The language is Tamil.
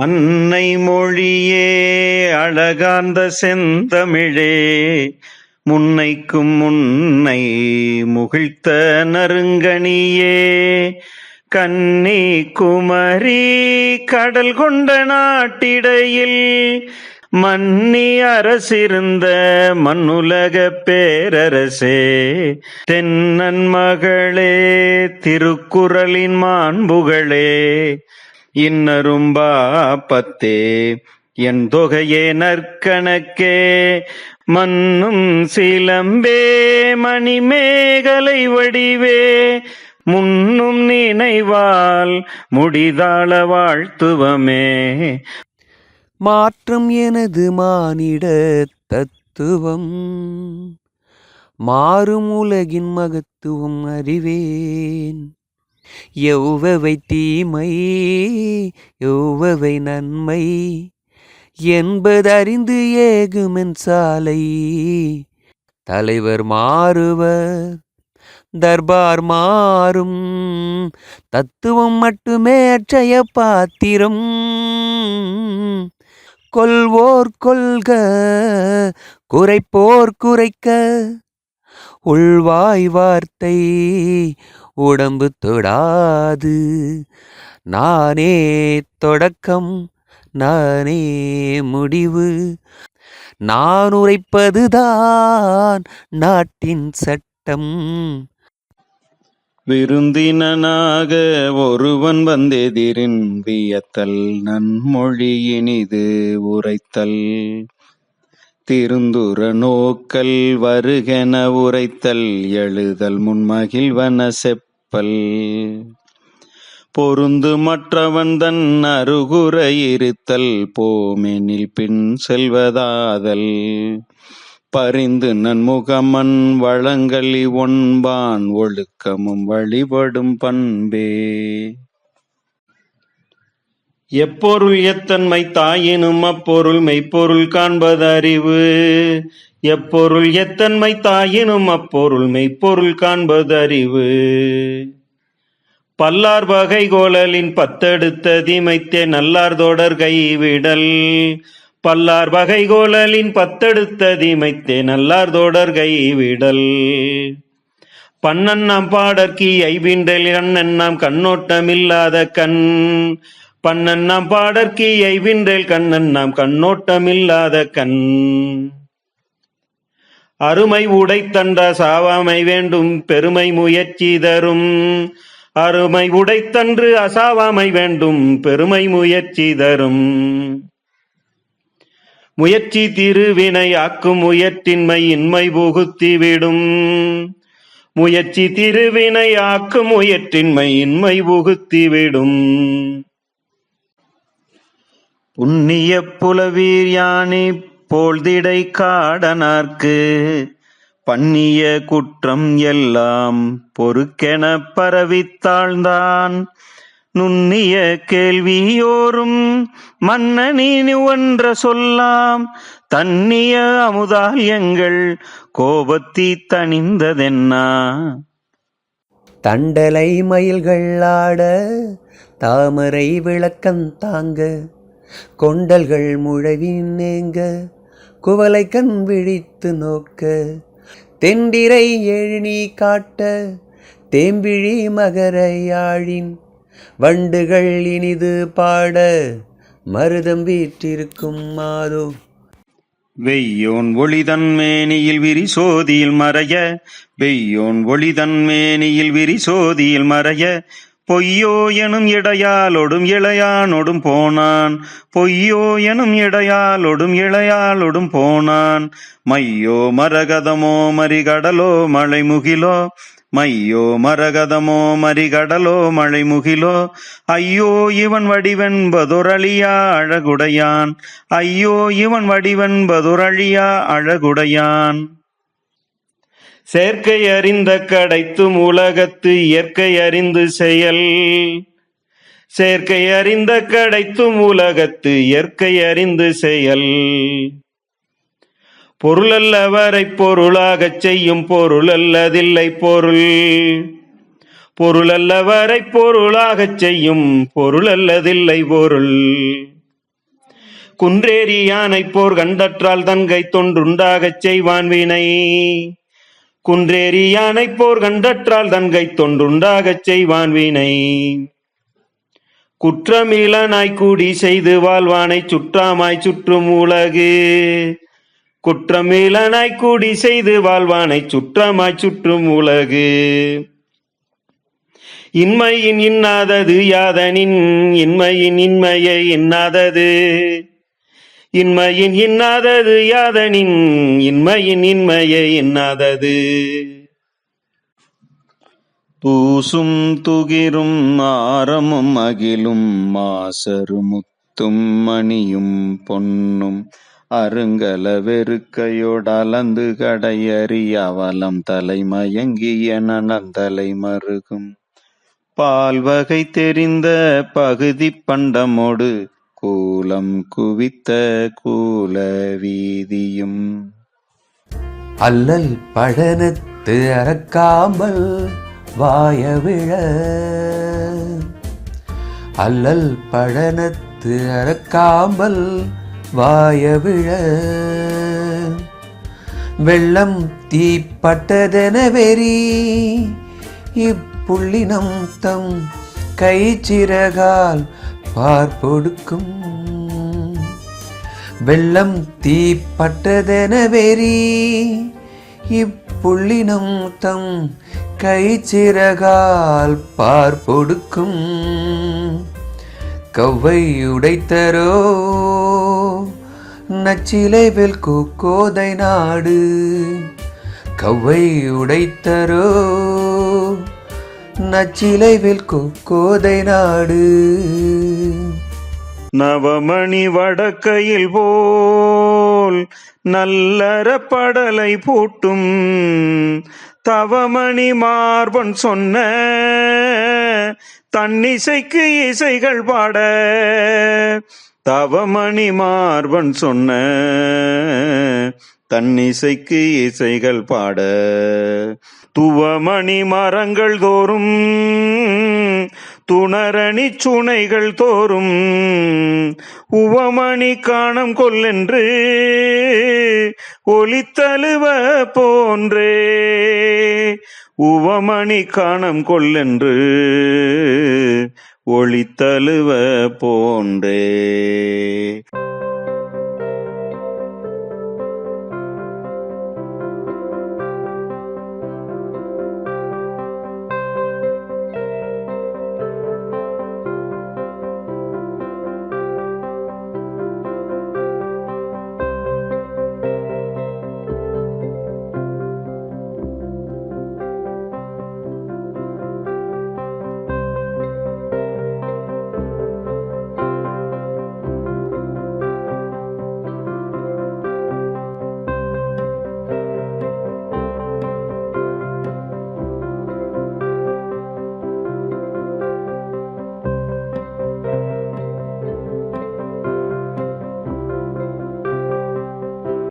அன்னை மொழியே அழகார்ந்த செந்தமிழே முன்னைக்கும் முன்னை முகிழ்த்த நறுங்கணியே. கன்னி குமரி கடல் கொண்ட நாட்டிடையில் மன்னி அரசிருந்த மண்ணுலக பேரரசே. தென்னன் மகளே திருக்குறளின் மாண்புகளே. இன்னரும்பா பத்தே என் தொகையே நற்கணக்கே. மன்னும் சிலம்பே மணிமேகலை வடிவே. முன்னும் நினைவால் முடிதாள வாழ்த்துவமே. மாற்றம் எனது மானிட தத்துவம். மாறும் உலகின் மகத்துவம் அறிவேன். எவ்வவை தீமை எவ்வவை நன்மை? என்பதறிந்து ஏகுமென் சாலை. தலைவர் மாறுவர் தர்பார் மாறும். தத்துவம் மட்டுமே அற்றைய பாத்திரம். கொள்வோர் கொள்க குறைப்போர் குறைக்க. உள்வாய் வார்த்தை உடம்பு தொடாது. நானே தொடக்கம் நானே முடிவு. நான் உரைப்பதுதான் நாட்டின் சட்டம். விருந்தினனாக ஒருவன் வந்தெதிரின் வியத்தல் நன்மொழியினிது உரைத்தல். திருந்துர நோக்கல் வருகென உரைத்தல் எழுதல் முன்மகிழ்வன செப்பல். பொருந்து மற்றவன் தன் அருகுற இருத்தல் போமெனில் பின் செல்வதாதல். பரிந்து நன்முகமன் வளங்களி ஒன்பான் ஒழுக்கமும் வழிபடும் பண்பே. எப்பொருள் எத்தன்மை தாயினும் அப்பொருள் மெய்ப்பொருள் காண்பது அறிவு எப்பொருள் எத்தன்மை தாயினும் அப்பொருள் மெய்ப்பொருள் காண்பது அறிவு பல்லார் வகை கோலலின் பத்தெடுத்த தீமைத்தே நல்லார் தொடர் கைவிடல். பல்லார் வகை கோலலின் பத்தெடுத்த தீமைத்தே நல்லார் தொடர் கைவிடல். பன்னன் பாடற்கி ஐவிண்டல் கண்ணன் நாம் கண்ணோட்டமில்லாத கண். பன்னன் நாம் பாடற்கி ஐவின்றல் கண்ணன் நாம் கண்ணோட்டமில்லாத கண். அருமை உடைத்தன்ற சாவாமை வேண்டும் பெருமை முயற்சி தரும். அருமை உடைத்தன்று அசாவாமை வேண்டும் பெருமை முயற்சி தரும். முயற்சி திருவினை ஆக்கும் முயற்றின்மை இன்மை புகுத்திவிடும் முயற்சி திருவினை ஆக்கும் முயற்றின்மை இன்மை புகுத்தி உன்னிய புலவீர்யானி புலவீர் போழ்திடை காடனார்க்கு பண்ணிய குற்றம் எல்லாம் பொறுக்கென பரவித்தாழ்ந்தான் நுண்ணிய கேள்வியோரும் மன்னனி ஒன்ற சொல்லாம் தன்னிய அமுதால் எங்கள் கோபத்தி தணிந்ததென்னா? தண்டலை மயில்கள் ஆட தாமரை விளக்கம் தாங்க கொண்டல்கள் முழவின் நேங்க குவலை கண் விழித்து நோக்க தெண்டிரை எழுநீ காட்ட தேம்பிழி மகரையாழின் வண்டுகள் இனிது பாட மருதம் வீற்றிருக்கும் மாதோ. வெய்யோன் ஒளிதன் மேனியில் விரிசோதியில் மறைய வெய்யோன் ஒளிதன் மேனியில் விரிசோதியில் மறைய பொய்யோ எனும் இடையாலொடும் இளையானொடும் போனான். பொய்யோ எனும் இடையாலொடும் இளையாலொடும் போனான். மையோ மரகதமோ மறிகடலோ மழை முகிலோ மையோ மரகதமோ மறிகடலோ மழை முகிலோ ஐயோ இவன் வடிவென்பதொரழியா அழகுடையான். ஐயோ இவன் வடிவென்பதொரழியா அழகுடையான். செயற்கை அறிந்த கடைத்தும் உலகத்து இயற்கை அறிந்து செயல். செயற்கை அறிந்த கடைத்தும் உலகத்து இயற்கை அறிந்து செயல். பொருளல்லவரை பொருளாகச் செய்யும் பொருள் அல்லதில்லை பொருள். பொருளல்லவரை பொருளாகச் செய்யும் பொருள் அல்லதில்லை பொருள். குன்றேறி யானை போர் கண்டற்றால் தன்கை தொன்றுண்டாகச் செய்வான் வினை குன்றேறி யானை போர் கண்டற்றால் தன்கை தொன்றுண்டாகச் செய்வான் வினை குற்றமிலனாய் கூடி செய்து வாழ்வானை சுற்றாமாய் சுற்றும் உலகு. குற்றமிலனாய் கூடி செய்து வாழ்வானை சுற்றமாய் சுற்றும் உலகு. இன்மையின் இன்னாதது யாதனின் இன்மையின் இன்மையை இன்னாதது. இன்மையின் இன்னாதது யாதனின் இன்மையின் இன்மையை இன்னாதது பூசும் துகிரும் ஆரமும் அகிலும் மாசரு முத்தும் மணியும் பொன்னும் அருங்கல வெறுக்கையோடலந்து கடையறி அவலம் தலைமயங்கிய நனந்தலை மருகும். பால்வகை தெரிந்த பகுதி பண்டமோடு கூலம் குவித்த கூல வீதியும் அல்லல் படனத்து அறக்காமல் வாயவிழ அல்லல் படனத்து அறக்காமல் வாயவிழ வெள்ளம் தீப்பட்டதென வெறி இப்புள்ளினம் தம் கை சிறகால் பார்ப்பொடுக்கும் வெள்ளம் தீப்பட்டதென வெறி இப்புள்ளினம் தம் கைச்சிறகால் பார்ப்பொடுக்கும் கவ்வை உடைத்தரோ நச்சிலைவில் கோதை நாடு. கவ்வை உடைத்தரோ நச்சிலைவில் குக்கோதை நாடு. நவமணி வடக்கையில் போல் நல்லற படலை பூட்டும் தவமணி மார்பன் சொன்ன தன்னிசைக்கு இசைகள் பாட தவமணி மார்பன் சொன்ன தன்னிசைக்கு இசைகள் பாட. துவமணி மரங்கள் தோறும் துணரணி சுனைகள் தோறும் உவமணி காணம் கொல்லென்று ஒளித்தழுவ போன்றே. உவமணி காணம் கொல்லென்று ஒளித்தழுவ போன்றே.